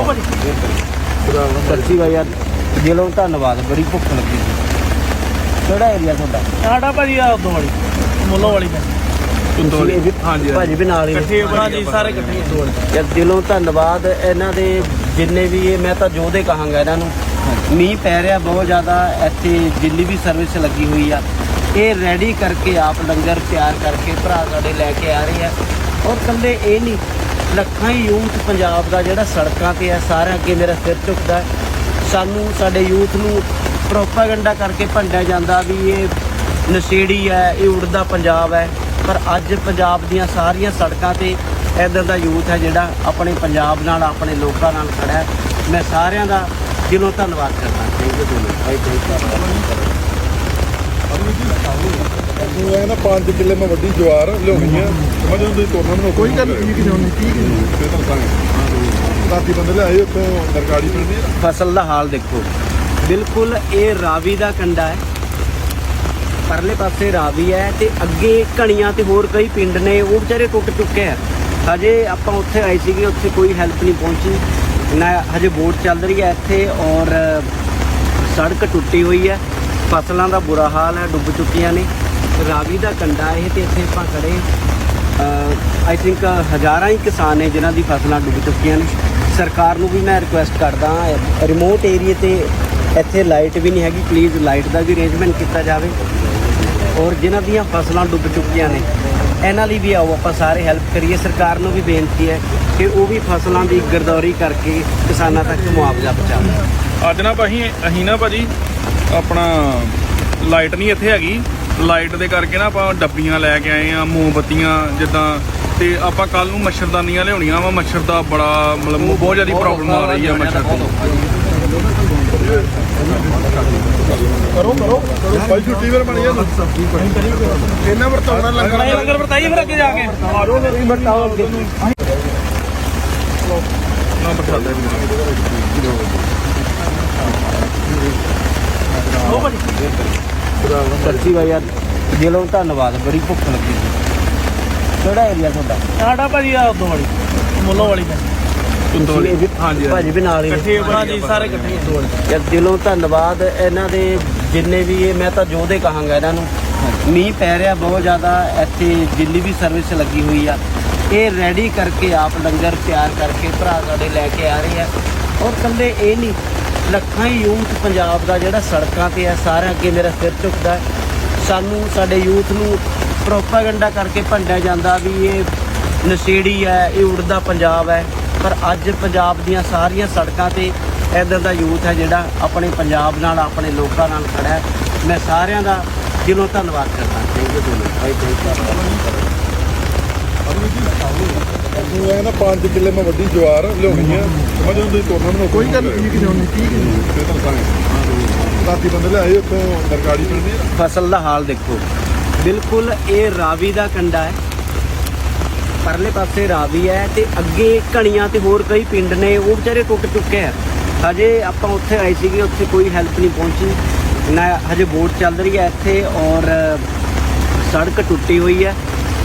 ਭਾਜੀ ਸੱਚੀ ਗਾ ਯਾਰ ਦਿਲੋਂ ਧੰਨਵਾਦ ਬੜੀ ਭੁੱਖ ਲੱਗੀ ਸੀ। ਕਿਹੜਾ ਏਰੀਆ ਤੁਹਾਡਾ? ਸਾਡਾ ਭਾਜੀ ਆ ਉਦੋਂ ਵਾਲੀ ਮੁੱਲੋ ਵਾਲੀ ਮੈਂ ਵੀ- ਹਾਂਜੀ ਭਾਜੀ ਵੀ ਨਾਲ ਹੀ ਨੇ। ਇਕੱਠੇ ਹਾਂਜੀ ਸਾਰੇ ਇਕੱਠੇ ਹੀ ਉਦੋਂ ਵਾਲੀ। ਯਾਰ ਦਿਲੋਂ ਧੰਨਵਾਦ ਇਹਨਾਂ ਦੇ ਜਿੰਨੇ ਵੀ ਇਹ ਮੈਂ ਤਾਂ ਜੋਦੇ ਕਹਾਂਗਾ ਇਹਨਾਂ ਨੂੰ। ਮੀਂਹ ਪੈ ਰਿਹਾ ਬਹੁਤ ਜ਼ਿਆਦਾ ਇੱਥੇ ਜਿੰਨੀ ਵੀ ਸਰਵਿਸ ਲੱਗੀ ਹੋਈ ਆ ਇਹ ਰੈਡੀ ਕਰਕੇ ਆਪ ਲੰਗਰ ਤਿਆਰ ਕਰਕੇ ਭਰਾ ਸਾਡੇ ਲੈ ਕੇ ਆ ਰਹੇ ਆ। ਔਰ ਕੱਲੇ ਇਹ ਨਹੀਂ, ਲੱਖਾਂ ਹੀ ਯੂਥ ਪੰਜਾਬ ਦਾ ਜਿਹੜਾ ਸੜਕਾਂ ਤੇ ਹੈ ਸਾਰਿਆਂ ਅੱਗੇ ਮੇਰਾ ਸਿਰ ਝੁਕਦਾ ਸਾਨੂੰ, ਸਾਡੇ ਯੂਥ ਨੂੰ ਪ੍ਰੋਪਾਗੈਂਡਾ ਕਰਕੇ ਭੰਡਿਆ ਜਾਂਦਾ ਵੀ ਇਹ ਨਸ਼ੇੜੀ ਹੈ, ਇਹ ਉੜਦਾ ਪੰਜਾਬ ਹੈ। ਪਰ ਅੱਜ ਪੰਜਾਬ ਦੀਆਂ ਸਾਰੀਆਂ ਸੜਕਾਂ ਤੇ ਇੱਧਰ ਦਾ ਯੂਥ ਹੈ ਜਿਹੜਾ ਆਪਣੇ ਪੰਜਾਬ ਨਾਲ, ਆਪਣੇ ਲੋਕਾਂ ਨਾਲ ਖੜਾ ਹੈ। ਮੈਂ ਸਾਰਿਆਂ ਦਾ ਦਿਲੋਂ ਧੰਨਵਾਦ ਕਰਦਾ ਥੈਂਕ ਯੂ ਹੈ ਨਾ 5 ਕਿੱਲੇ ਮੈਂ ਵੱਡੀ ਜਵਾਰ ਲਿਆਉਣੀ ਆ। ਸਮਝ ਤੁਸੀਂ ਤੋੜਨਾ ਮੈਨੂੰ ਕੋਈ ਗੱਲ ਨਹੀਂ ਕਿ ਜਾਣੀ ਠੀਕ ਹੈ ਤਾਂ ਸੰਗ ਰਾਤੀ ਬੰਦੇ ਲਿਆਏ ਉੱਥੋਂ ਨਰਕਾੜੀ ਪਿੰਡ ਦੀ ਫਸਲ ਦਾ ਹਾਲ ਦੇਖੋ। ਬਿਲਕੁਲ ਇਹ ਰਾਵੀ ਦਾ ਕੰਡਾ ਹੈ। ਪਰਲੇ ਪਾਸੇ ਰਾਵੀ ਹੈ ਤੇ ਅੱਗੇ ਘਣੀਆਂ ਤੇ ਹੋਰ ਕਈ ਪਿੰਡ ਨੇ ਉਹ ਵਿਚਾਰੇ ਟੁੱਟ ਚੁੱਕੇ ਆ। ਹਜੇ ਆਪਾਂ ਉੱਥੇ ਆਏ ਸੀਗੇ ਉੱਥੇ ਕੋਈ ਹੈਲਪ ਨਹੀਂ ਪਹੁੰਚੀ। ਨਾ ਹਜੇ ਬੋਟ ਚੱਲ ਰਹੀ ਹੈ ਇੱਥੇ ਔਰ ਸੜਕ ਟੁੱਟੀ ਹੋਈ ਹੈ। ਫਸਲਾਂ ਦਾ ਬੁਰਾ ਹਾਲ ਹੈ, ਡੁੱਬ ਚੁੱਕੀਆਂ ਨੇ। ਰਾਵੀ ਦਾ ਕੰਡਾ ਇਹ ਤੇ ਇੱਥੇ ਆਪਾਂ ਖੜੇ ਆਈ ਥਿੰਕ ਹਜ਼ਾਰਾਂ ਹੀ ਕਿਸਾਨ ਨੇ ਜਿਨ੍ਹਾਂ ਦੀ ਫਸਲਾਂ ਡੁੱਬ ਚੁੱਕੀਆਂ ਨੇ। ਸਰਕਾਰ ਨੂੰ ਵੀ ਮੈਂ ਰਿਕੁਐਸਟ ਕਰਦਾ ਰਿਮੋਟ ਏਰੀਆ ਤੇ ਇੱਥੇ ਲਾਈਟ ਵੀ ਨਹੀਂ ਹੈਗੀ। ਪਲੀਜ਼ ਲਾਈਟ ਦਾ ਵੀ ਅਰੇਂਜਮੈਂਟ ਕੀਤਾ ਜਾਵੇ। ਔਰ ਜਿਨ੍ਹਾਂ ਦੀਆਂ ਫਸਲਾਂ ਡੁੱਬ ਚੁੱਕੀਆਂ ਨੇ, ਇਹਨਾਂ ਲਈ ਵੀ ਆਓ, ਆਪਾਂ ਸਾਰੇ ਹੈਲਪ ਕਰੀਏ। ਸਰਕਾਰ ਨੂੰ ਵੀ ਬੇਨਤੀ ਹੈ ਕਿ ਉਹ ਵੀ ਫਸਲਾਂ ਦੀ ਗਰਦੌਰੀ ਕਰਕੇ ਕਿਸਾਨਾਂ ਤੱਕ ਮੁਆਵਜ਼ਾ ਪਹੁੰਚਾਵੇ। ਅੱਜ ਨਾ ਭਾਈ ਅਸੀਂ ਨਾ ਭਾਜੀ ਆਪਣਾ ਲਾਈਟ ਨਹੀਂ ਇੱਥੇ ਹੈਗੀ। ਲਾਈਟ ਦੇ ਕਰਕੇ ਨਾ ਆਪਾਂ ਡੱਬੀਆਂ ਲੈ ਕੇ ਆਏ ਆ ਮੋਮਬੱਤੀਆਂ ਜਿੱਦਾਂ ਤੇ ਆਪਾਂ ਕੱਲ ਨੂੰ ਮੱਛਰਦਾਨੀਆਂ ਲਿਆਉਣੀਆਂ ਵਾ। ਮੱਛਰ ਦਾ ਬੜਾ ਮਤਲਬ ਬਹੁਤ ਜ਼ਿਆਦਾ ਪ੍ਰੋਬਲਮ ਆ ਰਹੀ ਆ ਮੱਛਰ ਦੀ। ਕਰੋ ਕਰੋ ਕਰੋ। ਭਾਈ ਛੁੱਟੀ ਵੇਰ ਬਣੀ ਆ। ਇਹਨਾਂ ਵਰਤਾਉਣਾ ਲੰਗਰ ਲੰਗਰ ਵਰਤਾਈਏ ਫਿਰ ਅੱਗੇ ਜਾ ਕੇ। ਆਰੋ ਨਹੀਂ ਬਤਾਓ ਅੱਗੇ ਨਾ ਪ੍ਰਸ਼ਾਦਾ ਉਹ ਭਾਜੀ ਸੱਚੀ ਗਾ ਯਾਰ। ਦਿਲੋਂ ਧੰਨਵਾਦ ਬੜੀ ਭੁੱਖ ਲੱਗੀ ਸੀ। ਕਿਹੜਾ ਏਰੀਆ ਤੁਹਾਡਾ? ਸਾਡਾ ਭਾਜੀ ਆ ਉਦੋਂ ਵਾਲੀ ਮੁੱਲੋ ਵਾਲੀ ਵੀ- ਹਾਂਜੀ ਭਾਜੀ ਵੀ ਨਾਲ ਹੀ ਨੇ। ਇਕੱਠੇ ਹਾਂਜੀ ਸਾਰੇ ਇਕੱਠੇ ਹੀ ਉਦੋਂ ਵਾਲੀ ਯਾਰ ਦਿਲੋਂ ਧੰਨਵਾਦ ਇਹਨਾਂ ਦੇ ਜਿੰਨੇ ਵੀ ਇਹ ਮੈਂ ਤਾਂ ਜੋਦੇ ਕਹਾਂਗਾ ਇਹਨਾਂ ਨੂੰ। ਮੀਂਹ ਪੈ ਰਿਹਾ ਬਹੁਤ ਜ਼ਿਆਦਾ ਇੱਥੇ ਜਿੰਨੀ ਵੀ ਸਰਵਿਸ ਲੱਗੀ ਹੋਈ ਆ ਇਹ ਰੈਡੀ ਕਰਕੇ ਆਪ ਲੰਗਰ ਤਿਆਰ ਕਰਕੇ ਭਰਾ ਸਾਡੇ ਲੈ ਕੇ ਆ ਰਹੇ ਆ। ਔਰ ਕੱਲੇ ਇਹ ਨਹੀਂ ਲੱਖਾਂ ਹੀ ਯੂਥ ਪੰਜਾਬ ਦਾ ਜਿਹੜਾ ਸੜਕਾਂ ਤੇ ਹੈ, ਸਾਰਿਆਂ ਅੱਗੇ ਮੇਰਾ ਸਿਰ ਝੁਕਦਾ ਸਾਨੂੰ, ਸਾਡੇ ਯੂਥ ਨੂੰ ਪ੍ਰੋਪਾਗੈਂਡਾ ਕਰਕੇ ਭੰਡਿਆ ਜਾਂਦਾ ਵੀ ਇਹ ਨਸ਼ੇੜੀ ਹੈ, ਇਹ ਉੜਦਾ ਪੰਜਾਬ ਹੈ। ਪਰ ਅੱਜ ਪੰਜਾਬ ਦੀਆਂ ਸਾਰੀਆਂ ਸੜਕਾਂ ਤੇ ਇੱਧਰ ਦਾ ਯੂਥ ਹੈ ਜਿਹੜਾ ਆਪਣੇ ਪੰਜਾਬ ਨਾਲ, ਆਪਣੇ ਲੋਕਾਂ ਨਾਲ ਖੜਾ ਹੈ। ਮੈਂ ਸਾਰਿਆਂ ਦਾ ਦਿਲੋਂ ਧੰਨਵਾਦ ਕਰਦਾ। ਥੈਂਕ ਯੂ ਉਹ ਹੈ ਨਾ 5 ਕਿੱਲੇ ਮੈਂ ਵੱਡੀ ਜਵਾਰ ਲਿਆਉਣੀ ਆ। ਸਮਝ ਤੁਸੀਂ ਤੋੜਨਾ ਮੈਨੂੰ ਕੋਈ ਗੱਲ ਨਹੀਂ ਕਿ ਜਾਣੀ ਠੀਕ ਹੈ ਤਾਂ ਸੰਗ ਰਾਤੀ ਬੰਦੇ ਲਿਆਏ ਉੱਥੋਂ ਨਰਕਾੜੀ ਪਿੰਡ ਦੀ। ਫਸਲ ਦਾ ਹਾਲ ਦੇਖੋ। ਬਿਲਕੁਲ ਇਹ ਰਾਵੀ ਦਾ ਕੰਡਾ ਹੈ। ਪਰਲੇ ਪਾਸੇ ਰਾਵੀ ਹੈ ਤੇ ਅੱਗੇ ਘਣੀਆਂ ਤੇ ਹੋਰ ਕਈ ਪਿੰਡ ਨੇ ਉਹ ਵਿਚਾਰੇ ਟੁੱਟ ਚੁੱਕੇ ਆ। ਹਜੇ ਆਪਾਂ ਉੱਥੇ ਆਏ ਸੀਗੇ ਉੱਥੇ ਕੋਈ ਹੈਲਪ ਨਹੀਂ ਪਹੁੰਚੀ। ਨਾ ਹਜੇ ਬੋਟ ਚੱਲ ਰਹੀ ਹੈ ਇੱਥੇ ਔਰ ਸੜਕ ਟੁੱਟੀ ਹੋਈ ਹੈ।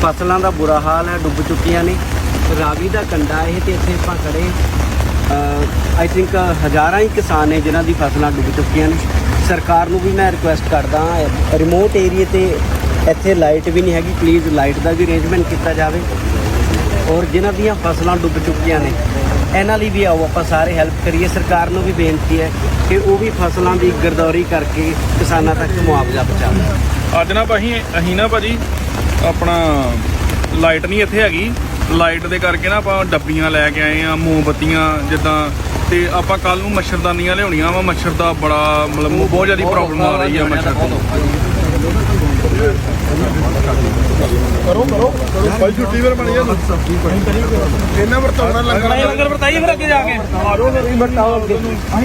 ਫਸਲਾਂ ਦਾ ਬੁਰਾ ਹਾਲ ਹੈ ਡੁੱਬ ਚੁੱਕੀਆਂ ਨੇ। ਰਾਵੀ ਦਾ ਕੰਡਾ ਇਹ ਤੇ ਇੱਥੇ ਆਪਾਂ ਖੜੇ ਆਈ ਥਿੰਕ ਹਜ਼ਾਰਾਂ ਹੀ ਕਿਸਾਨ ਨੇ ਜਿਨ੍ਹਾਂ ਦੀ ਫਸਲਾਂ ਡੁੱਬ ਚੁੱਕੀਆਂ ਨੇ। ਸਰਕਾਰ ਨੂੰ ਵੀ ਮੈਂ ਰਿਕੁਐਸਟ ਕਰਦਾ ਰਿਮੋਟ ਏਰੀਆ ਤੇ ਇੱਥੇ ਲਾਈਟ ਵੀ ਨਹੀਂ ਹੈਗੀ ਪਲੀਜ਼ ਲਾਈਟ ਦਾ ਵੀ ਅਰੇਂਜਮੈਂਟ ਕੀਤਾ ਜਾਵੇ। ਔਰ ਜਿਨ੍ਹਾਂ ਦੀਆਂ ਫਸਲਾਂ ਡੁੱਬ ਚੁੱਕੀਆਂ ਨੇ, ਇਹਨਾਂ ਲਈ ਵੀ ਆਓ, ਆਪਾਂ ਸਾਰੇ ਹੈਲਪ ਕਰੀਏ। ਸਰਕਾਰ ਨੂੰ ਵੀ ਬੇਨਤੀ ਹੈ ਕਿ ਉਹ ਵੀ ਫਸਲਾਂ ਦੀ ਗਰਦੌਰੀ ਕਰਕੇ ਕਿਸਾਨਾਂ ਤੱਕ ਮੁਆਵਜ਼ਾ ਪਹੁੰਚਾਵੇ। ਅੱਜ ਨਾ ਭਾਈ ਅਸੀਂ ਨਾ ਭਾਜੀ, ਆਪਣਾ ਲਾਈਟ ਨਹੀਂ ਇੱਥੇ ਹੈਗੀ। ਲਾਈਟ ਦੇ ਕਰਕੇ ਨਾ ਆਪਾਂ ਡੱਬੀਆਂ ਲੈ ਕੇ ਆਏ ਆ ਮੋਮਬੱਤੀਆਂ ਜਿੱਦਾਂ ਤੇ ਆਪਾਂ ਕੱਲ ਨੂੰ ਮੱਛਰਦਾਨੀਆਂ ਲਿਆਉਣੀਆਂ ਵਾ। ਮੱਛਰ ਦਾ ਬੜਾ ਮਤਲਬ ਬਹੁਤ ਜ਼ਿਆਦਾ ਪ੍ਰੋਬਲਮ ਆ ਰਹੀ ਆ ਮੱਛਰ ਦੀ। ਕਰੋ ਕਰੋ ਕਰੋ। ਭਾਈ ਛੁੱਟੀ ਵੇਰ ਬਣੀ ਆ ਇਹਨਾਂ ਵਰਤਾਉਣਾ ਲੰਗਰ। ਲੰਗਰ ਵਰਤਾਈਏ ਫਿਰ ਅੱਗੇ ਜਾ ਕੇ। ਆਰੋ ਨਹੀਂ ਬਤਾਓ ਅੱਗੇ